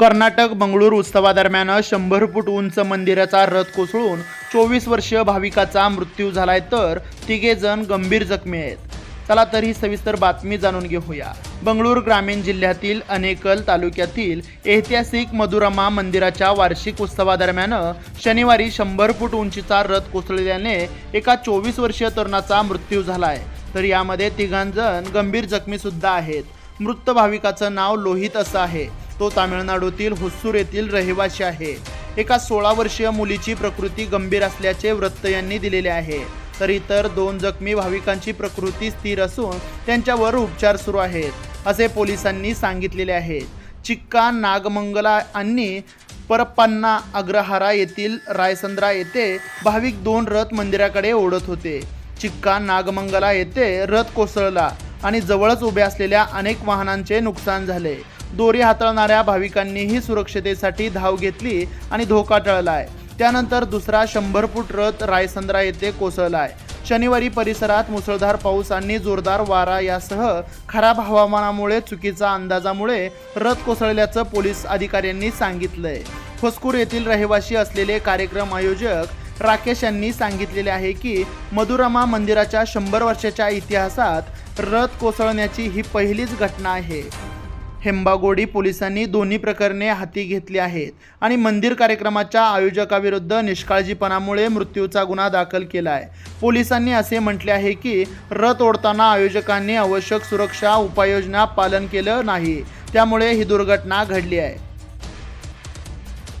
कर्नाटक बंगळूर उत्सवादरम्यान शंभर फूट उंच मंदिराचा रथ कोसळून चोवीस वर्षीय भाविकाचा मृत्यू झालाय तर तिघे जण गंभीर जखमी आहेत. चला तर ही सविस्तर बातमी जाणून घेऊया. बंगळूर ग्रामीण जिल्ह्यातील अनेकल तालुक्यातील ऐतिहासिक मधुरमा मंदिराच्या वार्षिक उत्सवादरम्यान शनिवारी शंभर फूट उंचीचा रथ कोसळल्याने एका चोवीस वर्षीय तरुणाचा मृत्यू झालाय. तर यामध्ये तिघांजण गंभीर जखमी सुद्धा आहेत. मृत भाविकाचं नाव लोहित असं आहे. तो तामिळनाडूतील हुस्सूर येथील रहिवासी आहे. एका सोळा वर्षीय मुलीची प्रकृती गंभीर असल्याचे वृत्त यांनी दिलेले आहे. तर इतर दोन जखमी भाविकांची प्रकृती स्थिर असून त्यांच्यावर उपचार सुरू आहेत असे पोलिसांनी सांगितलेले आहे. चिक्का नागमंगला आणि परप्पांना अग्रहारा येथील रायसंद्रा येथे भाविक दोन रथ मंदिराकडे ओढत होते. चिक्का नागमंगला येथे रथ कोसळला आणि जवळच उभे असलेल्या अनेक वाहनांचे नुकसान झाले. दोरी हाताळणाऱ्या भाविकांनीही सुरक्षतेसाठी धाव घेतली आणि धोका टळलाय. त्यानंतर दुसरा शंभर फूट रथ रायसंद्रा येथे कोसळलाय. शनिवारी परिसरात मुसळधार पाऊस आणि जोरदार वारा यासह खराब हवामानामुळे चुकीचा अंदाजामुळे रथ कोसळल्याचं पोलीस अधिकाऱ्यांनी सांगितलंय. फसकूर येथील रहिवासी असलेले कार्यक्रम आयोजक राकेश यांनी सांगितलेले आहे की मधुरमा मंदिराच्या शंभर वर्षाच्या इतिहासात रथ कोसळण्याची ही पहिलीच घटना आहे. हेंबागोडी पोलिसांनी दोन्ही प्रकरणे हाती घेतली आहेत आणि मंदिर कार्यक्रमाच्या आयोजकाविरुद्ध निष्काळजीपणामुळे मृत्यूचा गुन्हा दाखल केला आहे पोलिसांनी असे म्हटले आहे की रथ ओढताना आयोजकांनी आवश्यक सुरक्षा उपाययोजना पालन केलं नाही. त्यामुळे ही दुर्घटना घडली आहे.